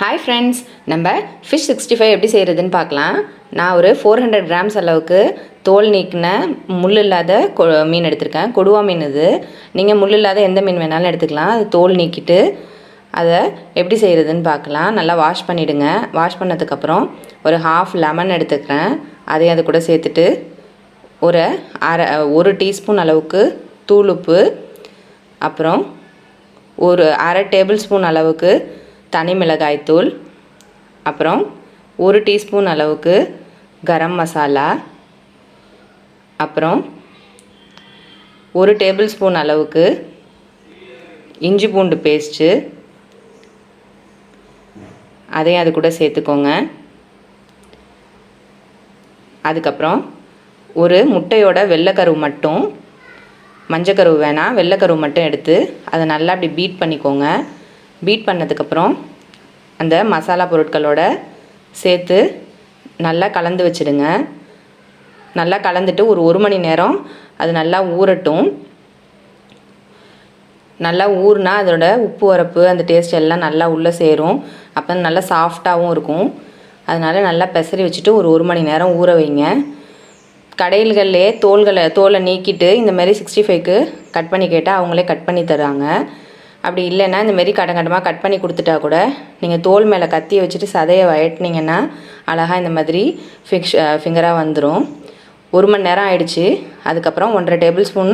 Hi friends நம்ம fish sixty five எப்படி செய்கிறதுன்னு பார்க்கலாம். நான் ஒரு ஃபோர் ஹண்ட்ரட் கிராம்ஸ் அளவுக்கு தோல் நீக்கின முள் இல்லாத கொ- மீன் எடுத்திருக்கேன். கொடுவா மீன் இது. நீங்கள் முள் இல்லாத எந்த மீன் வேணாலும் எடுத்துக்கலாம். அது தோல் நீக்கிட்டு அதை எப்படி செய்கிறதுன்னு பார்க்கலாம். நல்லா வாஷ் பண்ணிவிடுங்க வாஷ் பண்ணதுக்கப்புறம் ஒரு ஹாஃப் லெமன் எடுத்துக்கிறேன். அதையும் அது கூட சேர்த்துட்டு ஒரு அரை ஒரு டீஸ்பூன் அளவுக்கு தூள் உப்பு அப்புறம் ஒரு அரை டேபிள் ஸ்பூன் அளவுக்கு தனி மிளகாய்த்தூள் அப்புறம் ஒரு டீஸ்பூன் அளவுக்கு கரம் மசாலா அப்புறம் ஒரு டேபிள் ஸ்பூன் அளவுக்கு இஞ்சி பூண்டு பேஸ்ட்டு. அதையும் அது கூட சேர்த்துக்கோங்க. அதுக்கப்புறம் ஒரு முட்டையோட வெள்ளைக்கருவு மட்டும் மஞ்சக்கருவு வேணாம் வெள்ளைக்கருவு மட்டும் எடுத்து அதை நல்லா அப்படி பீட் பண்ணிக்கோங்க. பீட் பண்ணதுக்கப்புறம் அந்த மசாலா பொருட்களோட சேர்த்து நல்லா கலந்து வச்சிடுங்க. நல்லா கலந்துட்டு ஒரு ஒரு மணி நேரம் அது நல்லா ஊறட்டும். நல்லா ஊறுனா அதோட உப்பு உரப்பு அந்த டேஸ்ட் எல்லாம் நல்லா உள்ளே சேரும். அப்போ நல்லா சாஃப்டாகவும் இருக்கும். அதனால் நல்லா பெசரி வச்சுட்டு ஒரு ஒரு மணி நேரம் ஊற வைங்க. கடையில்கள்லேயே தோல்களை தோலை நீக்கிட்டு இந்தமாரி சிக்ஸ்டி ஃபைவ்க்கு கட் பண்ணி கேட்டால் அவங்களே கட் பண்ணி தராங்க அப்படி இல்லைன்னா இந்தமாரி கடன் கடமாக கட் பண்ணி கொடுத்துட்டா கூட நீங்கள் தோல் மேலே கத்தியை வச்சுட்டு சதையை வயட்டினீங்கன்னா அழகாக இந்த மாதிரி ஃபிக்ஷ் ஃபிங்கராக வந்துடும் ஒரு மணி நேரம் ஆயிடுச்சு. அதுக்கப்புறம் ஒன்றரை டேபிள் ஸ்பூன்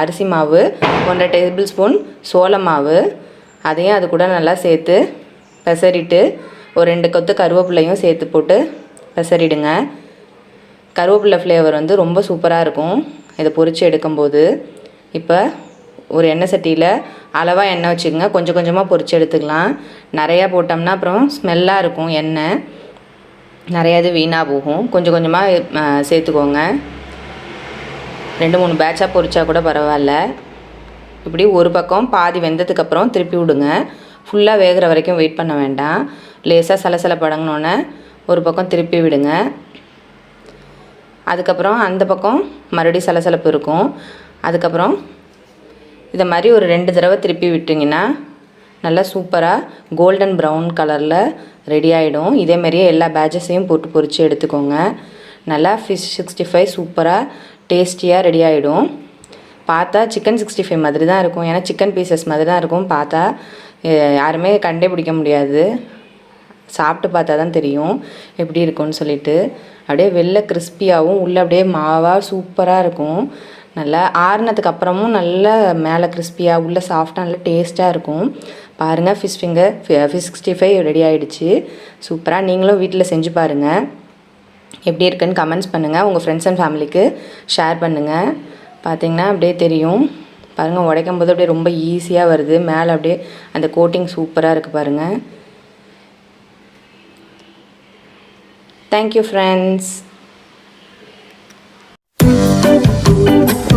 அரிசி மாவு ஒன்றரை டேபிள் ஸ்பூன் சோள மாவு அதையும் அது கூட நல்லா சேர்த்து பெசரிட்டு ஒரு ரெண்டு கொத்து கருவேப்பிலையும் சேர்த்து போட்டு பெசரிடுங்க. கருவேப்பிலை ஃப்ளேவர் வந்து ரொம்ப சூப்பராக இருக்கும். இதை பொரித்து எடுக்கும்போது. இப்போ ஒரு எண்ணெய் சட்டியில் அளவாக எண்ணெய் வச்சுக்கோங்க. கொஞ்சம் கொஞ்சமாக பொரித்து எடுத்துக்கலாம். நிறையா போட்டோம்னா அப்புறம் ஸ்மெல்லாக இருக்கும் எண்ணெய். நிறையா இது வீணாக போகும். கொஞ்சம் கொஞ்சமாக சேர்த்துக்கோங்க. ரெண்டு மூணு பேட்சாக பொறிச்சா கூட பரவாயில்ல. இப்படி ஒரு பக்கம் பாதி வெந்ததுக்கப்புறம் திருப்பி விடுங்க. ஃபுல்லாக வேகிற வரைக்கும் வெயிட் பண்ண வேண்டாம். லேசாக சலசல படங்கினோன்னே ஒரு பக்கம் திருப்பி விடுங்க. அதுக்கப்புறம் அந்த பக்கம் மறுபடியும் சலசலப்பு இருக்கும். அதுக்கப்புறம் இதை மாதிரி ஒரு ரெண்டு தடவை திருப்பி விட்டிங்கன்னா நல்லா சூப்பராக கோல்டன் ப்ரௌன் கலரில் ரெடி ஆகிடும் இதே மாதிரியே எல்லா பேட்சஸையும் போட்டு பொறிச்சு எடுத்துக்கோங்க. நல்லா ஃபிஷ் சிக்ஸ்டி ஃபைவ் சூப்பராக டேஸ்டியாக ரெடி ஆகிடும் பார்த்தா சிக்கன் சிக்ஸ்டி ஃபைவ் மாதிரி தான் இருக்கும். ஏன்னா சிக்கன் பீசஸ் மாதிரி தான் இருக்கும். பார்த்தா யாருமே கண்டே பிடிக்க முடியாது. சாப்பிட்டு பார்த்தா தான் தெரியும். எப்படி இருக்கும்னு சொல்லிட்டு. அப்படியே வெளில கிறிஸ்பியாகவும் உள்ளே அப்படியே மாவாக சூப்பராக இருக்கும். நல்லா ஆறுனதுக்கு அப்புறமும் நல்லா மேலே கிறிஸ்பியாக உள்ளே சாஃப்டாக நல்லா டேஸ்ட்டாக இருக்கும். பாருங்கள் fish finger fish sixty uh, five ready ஆகிடுச்சு சூப்பராக நீங்களும் வீட்டில் செஞ்சு பாருங்கள் எப்படி இருக்குன்னு கமெண்ட்ஸ் பண்ணுங்கள் உங்கள் ஃப்ரெண்ட்ஸ் அண்ட் ஃபேமிலிக்கு ஷேர் பண்ணுங்கள் பார்த்தீங்கன்னா அப்படியே தெரியும். பாருங்கள் உடைக்கும் போது அப்படியே ரொம்ப ஈஸியாக வருது. மேலே அப்படியே அந்த கோட்டிங் சூப்பராக இருக்குது பாருங்கள் தேங்க்யூ ஃப்ரெண்ட்ஸ் thank you.